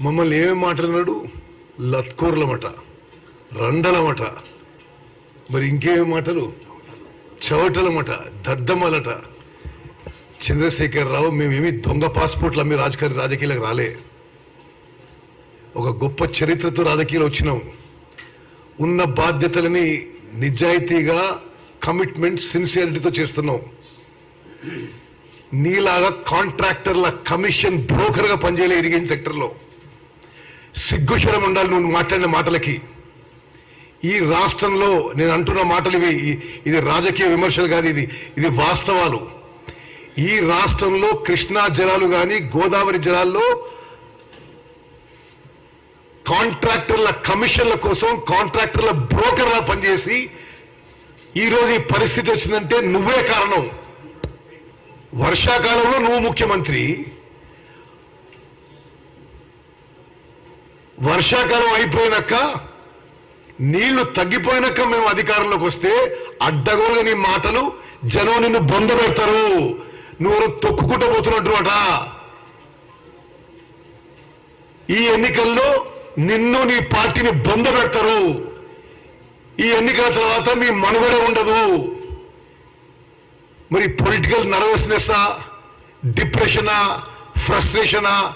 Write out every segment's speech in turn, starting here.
మమ్మల్ని ఏమేం మాట్లాడినాడు? లత్కోర్లమట రండలమట మరి ఇంకేమి మాటలు? చవటలమట దద్దమ్మలట. చంద్రశేఖర్ రావు మేమేమి దొంగ పాస్పోర్ట్లు అమ్మి రాజకీయ రాజకీయాలకు రాలే. ఒక గొప్ప చరిత్రతో రాజకీయాలు వచ్చినాం. ఉన్న బాధ్యతలని నిజాయితీగా కమిట్మెంట్ సిన్సియారిటీతో చేస్తున్నాం. నీలాగా కాంట్రాక్టర్ల కమిషన్ బ్రోకర్గా పనిచేయలే ఇరిగేషన్ సెక్టర్లో. సిగ్గుశరం ఉండాలి నువ్వు మాట్లాడిన మాటలకి. ఈ రాష్ట్రంలో నేను అంటున్న మాటలు ఇవి ఇది రాజకీయ విమర్శలు కాదు ఇది ఇది వాస్తవాలు. ఈ రాష్ట్రంలో కృష్ణా జలాలు కానీ గోదావరి జలాల్లో కాంట్రాక్టర్ల కమిషన్ల కోసం కాంట్రాక్టర్ల బ్రోకర్లా పనిచేసి ఈ రోజు ఈ పరిస్థితి వచ్చిందంటే నువ్వే కారణం. వర్షాకాలంలో నువ్వు ముఖ్యమంత్రి. వర్షాకాలం అయిపోయినాక నీళ్ళు తగ్గిపోయినాక మేము అధికారంలోకి వస్తే అడ్డగోలేని నీ మాటలు జనం నిన్ను బొంద పెడతారు. నువ్వు తొక్కుకుంటూ పోతున్నట్టు అట. ఈ ఎన్నికల్లో నిన్ను నీ పార్టీని బొంద పెడతారు. ఈ ఎన్నికల తర్వాత మీ మనుగడ ఉండదు. మరి పొలిటికల్ నర్వస్నెస్సా డిప్రెషనా ఫ్రస్ట్రేషనా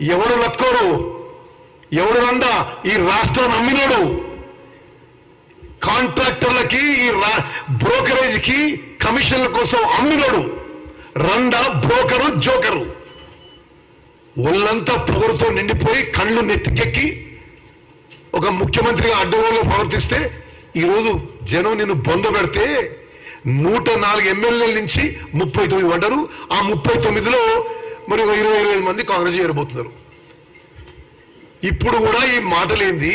ఎవరు లక్కోరు ఎవడు రండా? ఈ రాష్ట్రాన్ని అమ్మినాడు కాంట్రాక్టర్లకి ఈ బ్రోకరేజ్కి కమిషన్ల కోసం అమ్మినాడు. రండా బ్రోకరు జోకరు. ఒళ్ళంతా పొగరుతో నిండిపోయి కళ్ళు నెత్తికెక్కి ఒక ముఖ్యమంత్రిగా అడ్డగోలుగా ప్రవర్తిస్తే ఈరోజు జనం నిన్ను బొంద పెడితే నూట నాలుగు ఎమ్మెల్యేల నుంచి ముప్పై తొమ్మిది పడ్డారు ఆ ముప్పై తొమ్మిదిలో మరి ఒక ఇరవై ఇరవై మంది కాంగ్రెస్ చేరబోతున్నారు ఇప్పుడు కూడా ఈ మాటలేంది?